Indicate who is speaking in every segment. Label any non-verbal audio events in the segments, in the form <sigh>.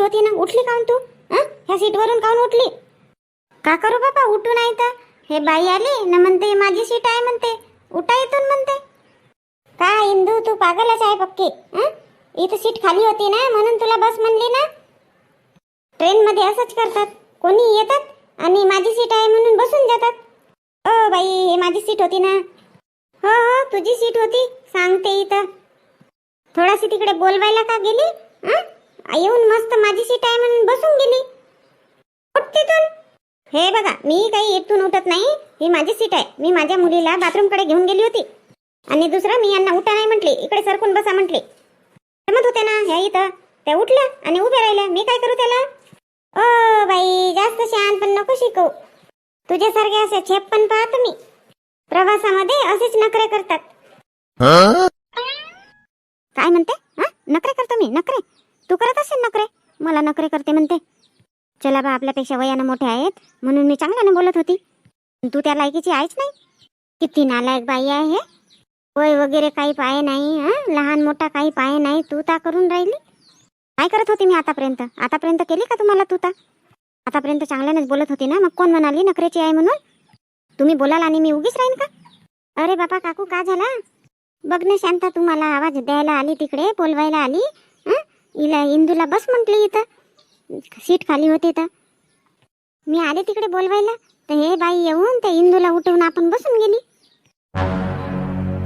Speaker 1: बसली होती ना? उठली काऊन तू? हं? ह्या सीटवरून काऊन उठली? का करू बाबा उठू नाही तर. हे बाई आली न म्हणते माझी सीट आहे म्हणते. उठा इथून म्हणते. का इंदू तू पागलच आहे पक्की? हं? इथं सीट खाली होती ना म्हणून तुला बस म्हणली ना? ट्रेनमध्ये असंच करतात. कोणी येतात आणि माझी सीट आहे म्हणून बसून जातात. ओ बाई हे माझी सीट होती ना? हो हो तुझी सीट होती सांगते इथं. थोडाशी तिकडे बोलवायला का गेली? हं? येऊन मस्त माझी सीट आहे म्हणून बसून गेली. तिथून हे बघा मी काही इथून उठत नाही. ही माझी सीट आहे. मी माझ्या मुलीला बाथरूमकडे घेऊन गेली होती. आणि दुसरं मी यांना उठा नाही म्हटले. इकडे सरकून बसा म्हटले. म्हणत होते ना ह्या इथं. त्या उठल्या आणि उभ्या राहिल्या मी काय करू त्याला? ओ बाई जास्त शहाण पण नको शिकू. तुझ्यासारखे असे छेप पण पाहतो मी प्रवासामध्ये असेच नखरे करतात. काय म्हणते? हा? नखरे करतो मी? नखरे? तू करत असेल नकरे मला नकरे करते म्हणते. चला बा आपल्यापेक्षा वयानं मोठे आहेत म्हणून मी चांगल्याने बोलत होती. तू त्या लायकीची आहेच नाही. किती नालायक बाई आहे. हे वय वगैरे काही पाय नाही हं? लहान मोठा काही पाय नाही तू ता करून राहिली. काय करत होती मी आतापर्यंत? आतापर्यंत केली का तुम्हाला तू ता? आतापर्यंत चांगल्यानेच बोलत होती ना? मग कोण म्हणाली नखरेची आहे म्हणून? तुम्ही बोलाल आणि मी उगीच राहीन का? अरे बापा काकू का झाला? बघ ना शांता तू मला आवाज द्यायला आली तिकडे बोलवायला आली. इला इंदूला बस म्हटली इथं. सीट खाली होती तर मी आले तिकडे बोलवायला. तर हे बाई येऊन त्या इंदूला उठवून आपण बसून गेली.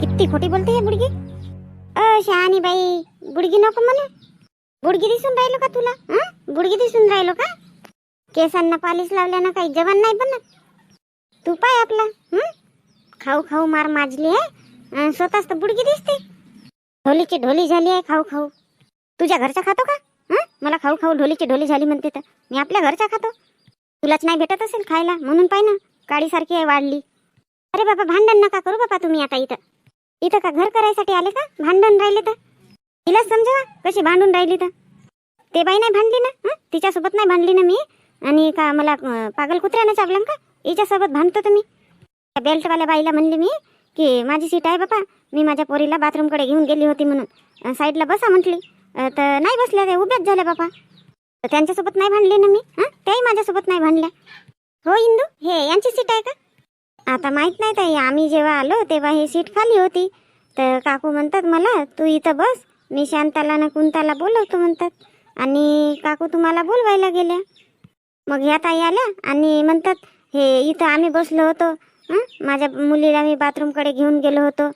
Speaker 1: किती खोटी बोलते हे बुडगी. अ शहाणी बाई बुडगी नको मला बुडगी दिसून राहिलो का तुला? हा? बुडगी दिसून राहिलो का? केसांना पालिश लावल्यानं काही जवान नाही बनत. तू पाय आपला खाऊ खाऊ मार माजली आहे. स्वतःच तर बुडगी दिसते. ढोलीची ढोली झाली आहे खाऊ खाऊ. तुझ्या घरचा खातो का? हं? मला खाऊ खाऊ ढोलीची ढोली झाली म्हणते तर. मी आपल्या घरचा खातो. तुलाच नाही भेटत असेल खायला म्हणून पाय ना काळीसारखी आहे वाढली. अरे बाबा भांडण नका करू बाबा तुम्ही आता इथं. इथं का घर करायसाठी आले का? भांडण राहिले तर. तिलाच समजा कशी भांडून राहिली तर. ते बाई नाही भांडली ना? हं? तिच्यासोबत नाही भांडली ना मी? आणि का मला पागल कुत्र्यानं चावलं का? हिच्यासोबत भांडतो तुम्ही त्या बेल्टवाल्या बाईला म्हणले मी की माझी सीट आहे बाबा मी माझ्या पोरीला बाथरूमकडे घेऊन गेली होती म्हणून. साईडला बसा म्हटली. तर नाही बसल्या ते उभ्याच झाल्या बापा. तर त्यांच्यासोबत नाही भांडले ना मी? हां? त्याही माझ्यासोबत नाही भांडल्या. हो इंदू? हे यांची सीट आहे का? आता माहीत नाही ताई आम्ही जेव्हा आलो तेव्हा ही सीट खाली होती. तर काकू म्हणतात मला तू इथं बस. मी शांताला ना कुंताला बोलवतो म्हणतात. आणि काकू तुम्हाला बोलवायला गेल्या. मग ह्या ताई आल्या आणि म्हणतात हे इथं आम्ही बसलो होतो. माझ्या मुलीला मी बाथरूमकडे घेऊन गेलो होतो.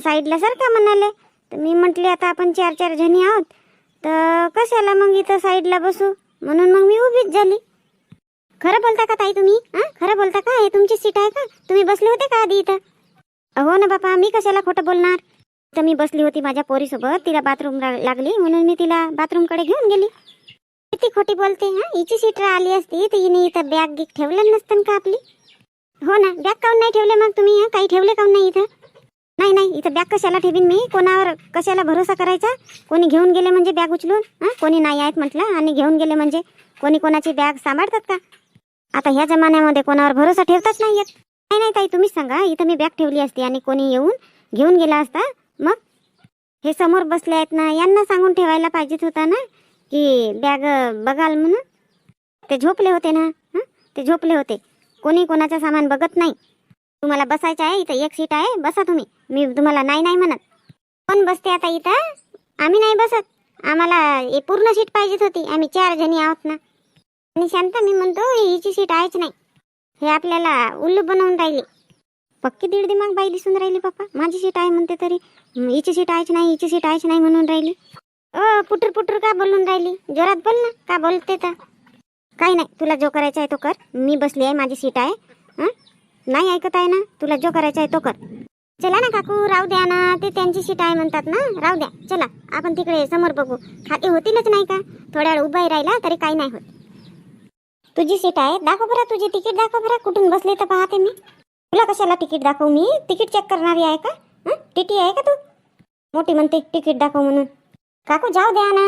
Speaker 1: साईडला सारखा म्हणाले? तर मी म्हटले आता आपण चार चार जणी आहोत तर कशाला मग इथं साईडला बसू? म्हणून मग मी उभीच झाली. खरं बोलता का ताई तुम्ही? हा खरं बोलता का? हे तुमची सीट आहे का? तुम्ही बसले होते का आधी इथं? हो ना बापा मी कशाला खोटं बोलणार? तर मी बसली होती माझ्या पोरीसोबत तिला बाथरूम लागली म्हणून मी तिला बाथरूमकडे घेऊन गेली. किती खोटी बोलते हा? हिची सीट आली असती तर हिने इथं बॅग गिक ठेवलं नसतं का आपली? हो ना बॅग काऊन नाही ठेवले मग तुम्ही काही ठेवले काऊन नाही इथं? नाही नाही इथं बॅग कशाला ठेवीन मी? कोणावर कशाला भरोसा करायचा? कोणी घेऊन गेले म्हणजे बॅग उचलून? हां? कोणी नाही आहेत म्हटलं आणि घेऊन गेले म्हणजे? कोणी कोणाची बॅग सांभाळतात का? आता ह्या जमान्यामध्ये कोणावर भरोसा ठेवताच नाही येत. नाही नाही ताई तुम्हीच सांगा इथं मी बॅग ठेवली असती आणि कोणी येऊन घेऊन गेला असता मग? हे समोर बसले आहेत ना यांना सांगून ठेवायला पाहिजेत होता ना की बॅग बघाल म्हणून? ते झोपले होते ना ते झोपले होते. कोणी कोणाचं सामान बघत नाही. तुम्हाला बसायचं आहे इथं एक सीट आहे बसा तुम्ही. मी तुम्हाला नाही नाही म्हणत. कोण बसते आता इथं? आम्ही नाही बसत. आम्हाला पूर्ण सीट पाहिजेच होती. आम्ही चार जणी आहोत ना. आणि शांत मी म्हणतो हिची सीट आहेच नाही. हे आपल्याला उल्लू बनवून राहिली. पक्की दीड दिमाग बाई दिसून राहिली पप्पा. माझी सीट आहे म्हणते तरी. हिची सीट आहेच नाही हिची सीट आहेच नाही म्हणून राहिली. ओ पुटर पुटर का बोलून राहिली? जोरात बोल ना का बोलते तर? काही नाही तुला जो करायचा आहे तो कर. मी बसली आहे माझी सीट आहे. नाही ऐकत आहे ना? तुला जो करायचा आहे तो कर. चला ना काकू राहू द्या ना. ते त्यांची सीट आहे म्हणतात ना. राहू द्या. चला आपण तिकडे समोर बघू. खाते होतीलच नाही का? थोड्या वेळ उभा राहिला तरी काही नाही होत. तुझी सीट आहे. दाखव बरं तुझी तिकीट दाखव बरं. कुठून बसले तर पाहते मी. तुला कशाला तिकीट दाखवू मी? तिकीट चेक करणारी आहे का? टीटी आहे का तू? मोठी म्हणते तिकीट दाखव म्हणून. काकू जाऊ द्या ना.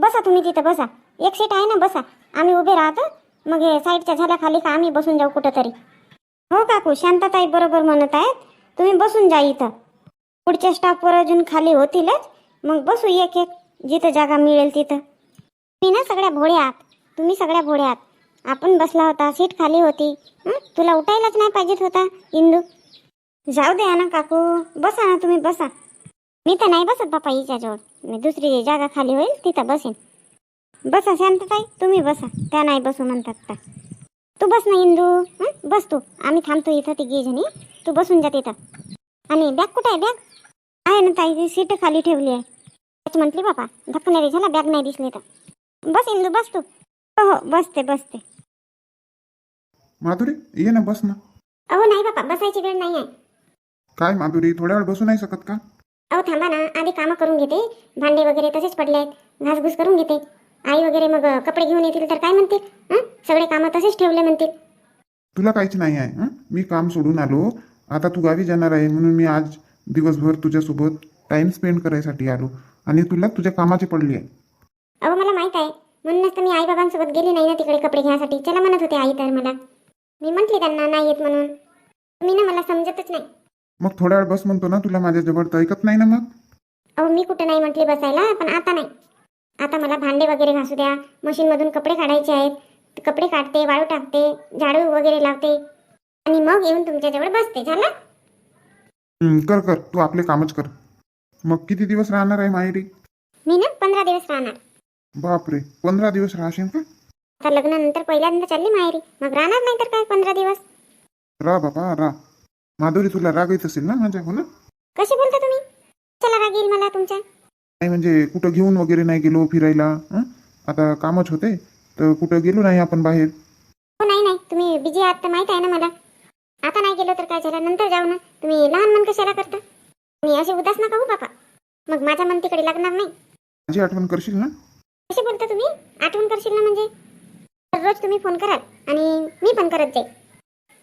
Speaker 1: बसा तुम्ही तिथं बसा. एक सीट आहे ना बसा. आम्ही उभे राहतो. मग हे साईडच्या झाल्या खाली का? आम्ही बसून जाऊ कुठं तरी हो काकू शांतताई बरोबर म्हणत आहेत. तुम्ही बसून जा इथं. पुढच्या स्टाफवर अजून खाली होतीलच. मग बसू एक एक जिथं जागा मिळेल तिथं. मी ना सगळ्या भोळ्या आहात तुम्ही सगळ्या भोळ्या आहात आपण बसला होता सीट खाली होती. तुला उठायलाच नाही पाहिजेत होता इंदू. जाऊ द्या ना काकू बसा ना तुम्ही बसा. मी तर नाही बसत बापा हिच्याजवळ. मी दुसरी जागा खाली होईल तिथं बसेन. बसा शांतताई तुम्ही बसा. त्या नाही बसू म्हणतात तू बस ना इंदू हं? बस तू. आम्ही थांबतो इथं ती जणी तू बसून जा तिथं. आणि बॅग कुठं आहे बॅग आहे ना ताई सीट खाली ठेवली आहे. त्याच म्हटली बापा धक्कणारी झाला बॅग नाही दिसली तर. बस इंदू बस तू. हो हो बसते बसते.
Speaker 2: माधुरी ये ना बस ना.
Speaker 1: अहो नाही बापा बसायची वेळ नाही आहे.
Speaker 2: काय माधुरी थोड्या वेळ बसू नाही शकत का?
Speaker 1: अहो थांबा ना आधी कामं करून घेते. भांडे वगैरे तसेच पडले आहेत घासघूस करून घेते. आई वगैरे मग कपडे घेऊन येतील तर काय म्हणतील? हं? सगळे कामं तसेच ठेवले म्हणतील.
Speaker 2: तुला काहीच नाही आहे हं? मी काम सोडून आलो. आता तू गावी जाणार आहे म्हणून मी आज दिवसभर तुझ्यासोबत टाइम स्पेंड करायसाठी आलो. आणि तुला तुझ्या कामाची पडली आहे.
Speaker 1: अहो मला माहीत आहे. म्हणूनच तर मी आई बाबांसोबत गेली नाही ना तिकडे कपडे घेण्यासाठी. चला म्हणत होते आई तर मला. मी म्हटली त्यांना नाही येत म्हणून. तुम्ही ना मला समजतच नाही.
Speaker 2: मग थोड्या वेळ बस म्हणतो ना तुला माझ्याजवळ तर ऐकत नाही ना मग?
Speaker 1: अहो मी कुठं नाही म्हटली बसायला पण आता नाही. आता मला भांडे वगैरे घासू द्या. मशीनमधून कपडे काढायचे आहेत. कपडे काढते वाळू टाकते झाडू वगैरे लावते. आणि मग येऊन तुमच्याजवळ बसते. झालं?
Speaker 2: कर कर. तू आपले कामच कर. मग किती दिवस राहणार आहे माहेरी
Speaker 1: मी ना पंधरा दिवस राहणार.
Speaker 2: बापरे पंधरा दिवस राहशील का?
Speaker 1: आता लग्नानंतर पहिल्यांदा चालली माहेरी मग राहणार नाही तर काय पंधरा दिवस?
Speaker 2: रा बाबा रा माधुरी तुला राग येत असेल ना माझ्या हो ना?
Speaker 1: कसे बोलता तुम्ही? चला राग येईल मला तुमच्या.
Speaker 2: नाही म्हणजे कुठं घेऊन वगैरे नाही गेलो फिरायला हं? आता कामच होते तर कुठं गेलो नाही आपण बाहेर.
Speaker 1: हो नाही नाही तुम्ही बिझी आहात तर माहीत आहे ना मला. आता नाही गेलो तर काय झालं? नंतर जाऊ ना. तुम्ही लहान मन कशाला करता? मी असे उदास नका हो बापा. मग माझ्या मन तिकडे लागणार नाही.
Speaker 2: माझी आठवण करशील ना?
Speaker 1: कसे बोलता तुम्ही? आठवण करशील ना म्हणजे? रोज तुम्ही फोन कराल आणि मी पण करत जाईल.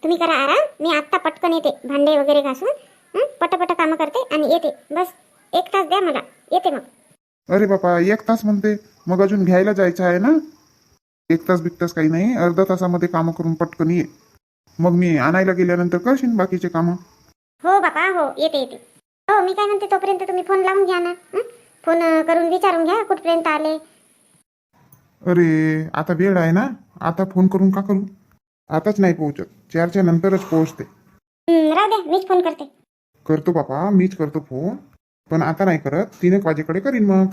Speaker 1: तुम्ही करा आराम. मी आत्ता पटकन येते. भांडे वगैरे घासून हं? पटापट कामं करते आणि येते. बस. एक तास द्या मला. येते मग.
Speaker 2: अरे बापा एक तास म्हणते. मग अजून घ्यायला जायचं आहे ना? एक तास बिक तास काही नाही. अर्धा तासामध्ये कामं करून पटकन ये. मग मी आणायला गेल्यानंतर करशील बाकीचे कामं.
Speaker 1: हो बापा हो. येते येते. हो मी काय म्हणते तोपर्यंत तुम्ही फोन लावून घ्या ना. हं? फोन अं, करून विचारून घ्या कुठपर्यंत आले.
Speaker 2: अरे आता वेळ आहे ना? आता फोन करून का करू? आताच नाही पोहोचत. चारच्या नंतरच पोहोचते.
Speaker 1: हं, राहू द्या मीच फोन करते.
Speaker 2: करतो बापा मीच करतो फोन. पण आता नाही करत. तीन एक वाजेकडे करीन मग.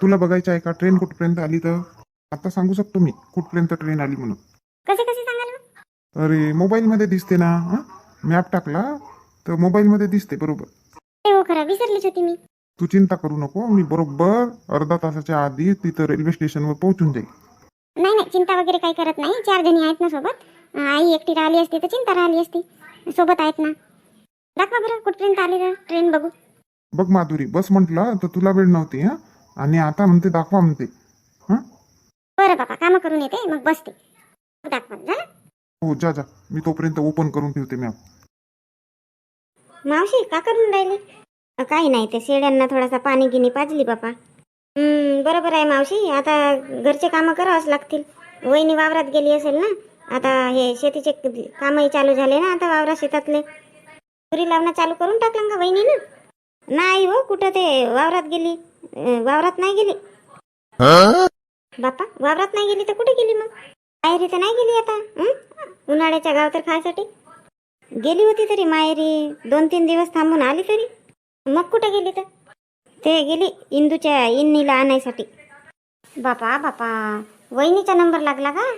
Speaker 2: तुला बघायचं आहे का? ट्रेन कुठपर्यंत आली तर? आता सांगू शकतो मी कुठपर्यंत ट्रेन आली म्हणून.
Speaker 1: कसे कसे सांगाल मग?
Speaker 2: अरे मोबाईलमध्ये दिसते ना मॅप टाकला तर मोबाईलमध्ये दिसते बरोबर.
Speaker 1: ते हो खरं विसरलीच होती मी.
Speaker 2: तू चिंता करू नको मी बरोबर अर्धा तासाच्या आधी तिथं रेल्वे स्टेशनवर पोहोचून जाईल
Speaker 1: नाही नाही चिंता वगैरे काही करत नाही. चार जणी आहेत ना सोबत. अं, आई एकटी राहिली असती तर चिंता राहिली असती. सोबत आहेत ना. दाखवा बरं कुठपर्यंत आली तर ट्रेन बघू.
Speaker 2: बघ माधुरी बस म्हटलं तर तुला वेळ नव्हती हा? आणि आता म्हणते दाखवा म्हणते. हा?
Speaker 1: बरं बाबा कामं करून येते मग बसते. दाखवा झालं
Speaker 2: हो जा जा. मी तोपर्यंत ओपन करून ठेवते मॅप
Speaker 1: मावशी का करून राहिली? अ, काही नाही ते शेळ्यांना थोडासा पाणी गिनी पाजली बापा. हम्म, बरोबर आहे मावशी. आता घरचे कामं करावंच लागतील. वहिनी वावरात गेली असेल ना आता हे शेतीचे कामही चालू झाले ना आता वावरात शेतातले. तुरी लावणं चालू करून टाकलं का वहिनी ना नाही हो कुठं ते वावरात गेली. वावरात नाही गेली. बापा वावरात नाही गेली तर कुठे गेली मग? माहेरी तर नाही गेली आता उन्हाळ्याच्या गाव तर खायसाठी. गेली होती तरी माहेरी दोन तीन दिवस थांबून आली तरी. मग कुठे गेली तर? ते गेली इंदूच्या इन्नीला आणायसाठी. बापा बापा वहिनीचा नंबर लागला का?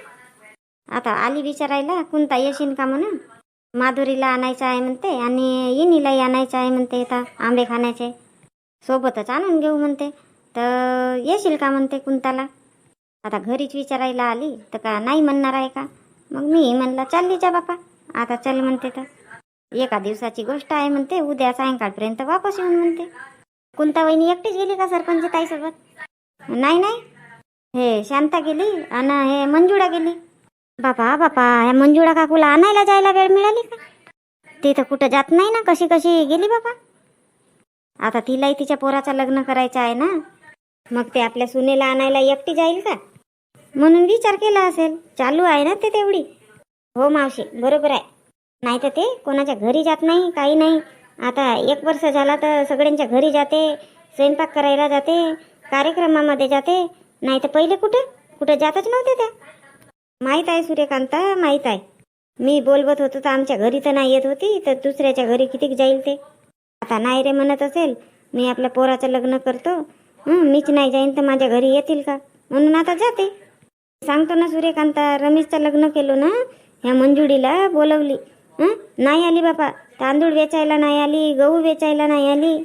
Speaker 1: आता आली विचारायला कोणता येशील का म्हणून? माधुरीला आणायचं आहे म्हणते आणि इनीलाही आणायचं आहे म्हणते आता आंबे खाण्याचे. सोबतच आणून घेऊ म्हणते. तर येशील का म्हणते कुंताला? आता घरीच विचारायला आली तर का नाही म्हणणार आहे का? मग मी म्हणला चालली जा बापा. आता चल म्हणते तर. एका दिवसाची गोष्ट आहे म्हणते उद्या सायंकाळपर्यंत वापस येऊन म्हणते. कुंता वहिनी एकटीच गेली का सरपंच ताईसोबत? नाही नाही. हे शांता गेली आणि हे मंजुळा गेली. बापा बापा ह्या मंजुळा काकूला आणायला जायला वेळ मिळाली का? ती तर कुठं जात नाही ना कशी कशी गेली बापा? आता तिलाही तिच्या पोराचं लग्न करायचं आहे ना? मग ते आपल्या सुनेला आणायला एकटी जाईल का? म्हणून विचार केला असेल. चालू आहे ना ते तेवढी. हो मावशी बरोबर आहे. नाही तर ते कोणाच्या घरी जात नाही काही नाही. आता एक वर्ष झाला तर सगळ्यांच्या घरी जाते स्वयंपाक करायला जाते कार्यक्रमामध्ये जाते. नाही तर पहिले कुठं? कुठं जातच नव्हते त्या. माहीत आहे सूर्यकांता माहीत आहे. मी बोलवत होतो तर आमच्या घरी तर नाही येत होती तर दुसऱ्याच्या घरी कितीक जाईल ते? आता नाही रे म्हणत असेल मी आपल्या पोराचं लग्न करतो. मीच नाही जाईन तर माझ्या घरी येतील का? म्हणून आता जाते. सांगतो ना सूर्यकांता रमेशचं लग्न केलं ना ह्या मंजुळीला बोलवली. नाही आली बापा तांदूळ वेचायला नाही आली गहू वेचायला नाही आली.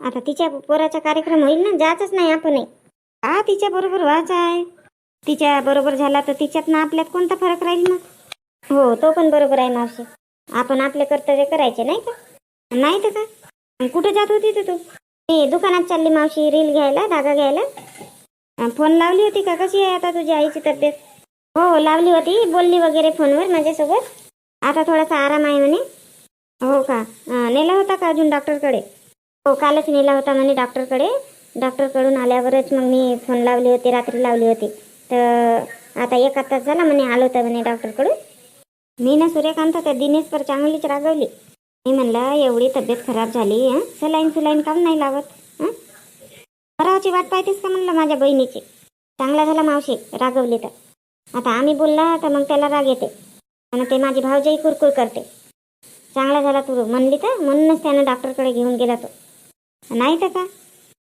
Speaker 1: आता तिच्या पोराचा कार्यक्रम होईल ना जायचंच नाही आपण हा तिच्या बरोबर व्हायचं आहे. तिच्या बरोबर झाला तर तिच्यात ना आपल्यात कोणता फरक राहील ना हो तो पण बरोबर आहे मावशी. आपण आपले कर्तव्य करायचे नाही का? नाही तर का कुठं जात होती तर तू? मी दुकानात चालली मावशी रील घ्यायला धागा घ्यायला. फोन लावली होती का? कशी आहे आता तुझ्या आईची तब्येत? हो लावली होती बोलली वगैरे फोनवर माझ्यासोबत. आता थोडासा आराम आहे म्हणे. हो का? नेला होता का अजून डॉक्टरकडे? हो कालच नेला होता म्हणे डॉक्टरकडे. डॉक्टरकडून आल्यावरच मग मी फोन लावली होती रात्री लावली होती. तर आता एक तास झाला म्हणे आलो होतं म्हणे डॉक्टरकडून. मी ना सूर्यकांत त्या दिनेशवर चांगलीच रागवली. मी म्हणलं एवढी तब्येत खराब झाली हां? सलाईन सुलाईन काम नाही लावत हं? वाट पाहतेस का म्हणलं माझ्या बहिणीची? चांगला झाला मावशी रागवली तर. आता आम्ही बोलला तर मग त्याला राग येते. आणि ते माझी भावजाई कुरकुर करते. चांगला झाला तू म्हणली तर म्हणूनच त्यानं डॉक्टरकडे घेऊन गेला तो. नाही तर का?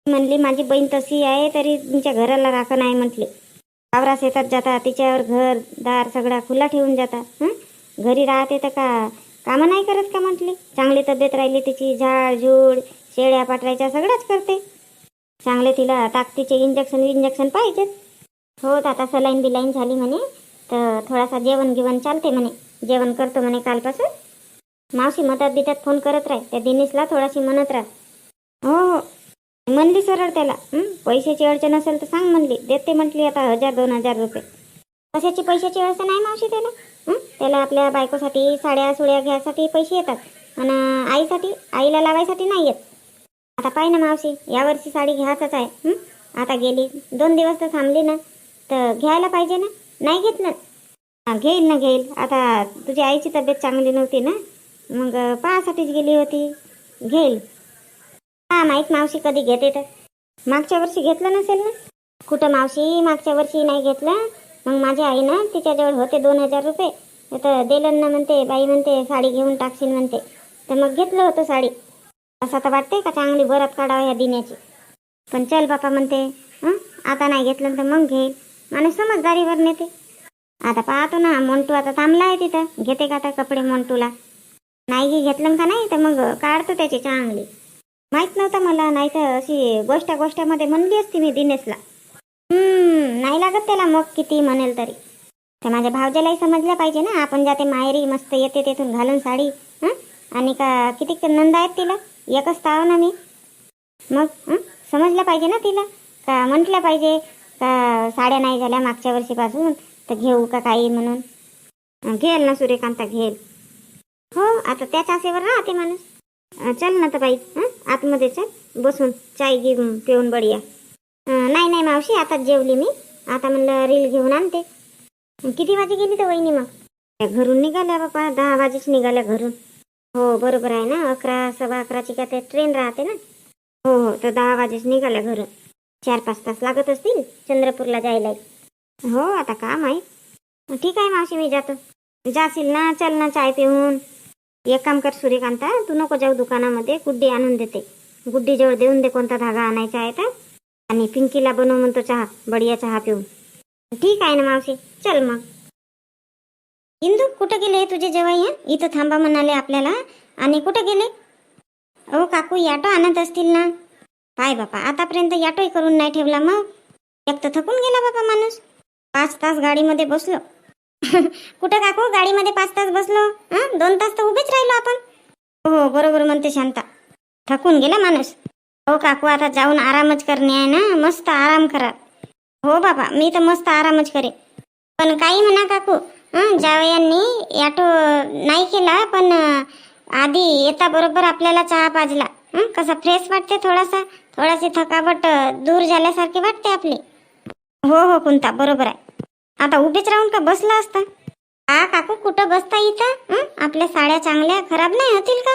Speaker 1: म्हणली माझी बहीण तशी आहे तरी तुमच्या घराला राखण आहे म्हटली. वावरा शेतात जाता तिच्यावर घर दार सगळा खुला ठेवून जाता हं? घरी राहते तर का कामं नाही करत का म्हटली? चांगली तब्येत राहिली तिची झाड झूड शेळ्या पाटरायच्या सगळंच करते. चांगले तिला ताकदीचे इंजेक्शन इंजेक्शन पाहिजेत. हो तर आता सलाईन बिलाईन झाली म्हणे तर थोडासा जेवण गिवण चालते म्हणे. जेवण करतो म्हणे कालपासून. मावशी मदत बिदत फोन करत राह त्या दिनेशला थोडाशी म्हणत राह म्हणली सरळ त्याला पैशाची अडचण असेल तर सांग म्हणली देते म्हटली आता हजार दोन हजार रुपये. कशाची पैशाची अडचण आहे मावशी त्याला? त्याला आपल्या बायकोसाठी साड्या सुड्या घ्यायसाठी पैसे येतात आणि आईसाठी आईला लावायसाठी नाही येत. आता पाय ना मावशी यावर्षी साडी घ्यायचंच आहे. आता गेली दोन दिवस तर थांबली ना तर घ्यायला पाहिजे ना नाही घेत ना. घेईल ना घेईल आता तुझ्या आईची तब्येत चांगली नव्हती ना मग पाहासाठीच गेली होती. घेईल हा माहीत मावशी कधी घेते तर. मागच्या वर्षी घेतलं नसेल ना? कुठं मावशी मागच्या वर्षी नाही घेतलं? मग माझ्या आईनं तिच्याजवळ होते दोन हजार रुपये. तर दिलं ना म्हणते बाई म्हणते साडी घेऊन टाकशील म्हणते. तर मग घेतलं होतं साडी. असं तर वाटते का चांगली बरत काढावं ह्या दिन्याची पण चल बापा म्हणते हं आता नाही घेतलं तर मग घेईल. माणूस समजदारीवर नेते. आता पाहतो ना मोंटू आता थांबला आहे तिथं. घेते का आता कपडे मोंटूला? नाही घे घेतलं का नाही? तर मग काढतो त्याची चांगली. माहीत नव्हतं मला नाही तर अशी गोष्ट गोष्टामध्ये म्हणली असती मी दिनेशला. नाही लागत त्याला मग किती म्हणेल तरी. तर माझ्या भावजालाही समजलं पाहिजे ना आपण जाते माहेरी मस्त येते तेथून घालून साडी हं? आणि का किती नंद आहेत तिला एकच ताव ना मी. मग समजलं पाहिजे ना तिला का म्हटलं पाहिजे का साड्या नाही झाल्या मागच्या वर्षीपासून तर घेऊ का काही म्हणून? घेल ना सूर्यकांता घेईल हो आता त्याच आशेवर राहते माणूस. चल ना तर बाई आतमध्येच आतमध्ये बसून चाय घे पिऊन बढिया. नाही नाही मावशी आताच जेवली मी. आता म्हणलं रील घेऊन आणते. किती वाजे गेली तर वहिनी मग? घरून निघाल्या बापा दहा वाजेच निघाल्या घरून. हो बरोबर आहे ना अकरा सव्वा अकराची का ते ट्रेन राहते ना. हो हो तर दहा वाजेच निघाल्या घरून. चार पाच तास लागत असतील चंद्रपूरला जायला. हो आता काम आहे. ठीक आहे मावशी मी जातो. जाशील ना चल ना चाय पिऊन. एक काम कर सूर्यकांता तू नको जाऊ दुकानामध्ये गुड्डी आणून देते. गुड्डीजवळ देऊन दे कोणता धागा आणायचा आहे तर. आणि पिंकीला बनवू म्हणतो चहा बढिया चहा पिऊन. ठीक आहे ना मावशी चल मग. इंदू कुठं गेले तुझे जेवाई या इथं थांबा म्हणाले आपल्याला. आणि कुठं गेले? अहो काकू याटो आणत असतील ना. पाय बापा आतापर्यंत याटोही करून नाही ठेवला मग. एक तर थकून गेला बापा माणूस. पाच तास गाडीमध्ये बसलो. <laughs> कुठं काकू? गाडीमध्ये पाच तास बसलो. हं? दोन तास तर उभेच राहिलो आपण. हो, हो बरोबर म्हणते शांता. थकून गेला माणूस. हो काकू आता जाऊन आरामच करणे आहे ना? मस्त आराम करा. हो बाबा मी तर मस्त आरामच करे पण काही म्हणा काकू. हं, जावयांनी ॲटो नाही केला पण अं, आधी येता बरोबर आपल्याला चहा पाजला. हं, कसा फ्रेश वाटते थोडासा? थोडाशी थकावट अं, दूर झाल्यासारखी वाटते आपली. हो हो कुंता बरोबर आहे. आता उभेच राहून का बसला असता? हा काकू कुठं बसता इथं? आपल्या साड्या चांगल्या खराब नाही होतील का?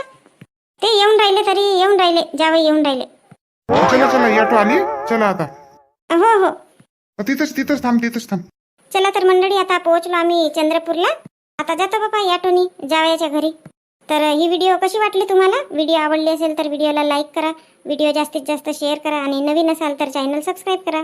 Speaker 1: ते येऊन राहिले तरी येऊन राहिले जावई येऊन राहिले.
Speaker 2: चला चला ऑटो आली चला आता.
Speaker 1: हो हो.
Speaker 2: तिथंच तिथंच थांब तिथंच थांब.
Speaker 1: चला तर मंडळी आता पोहोचलो आम्ही चंद्रपूरला. आता जातो बाबा या टोनी जावयाच्या घरी. तर ही व्हिडिओ कशी वाटली तुम्हाला? व्हिडिओ आवडली असेल तर व्हिडिओला लाईक करा. व्हिडिओ जास्तीत जास्त शेअर करा आणि नवीन असाल तर चॅनल सबस्क्राईब करा.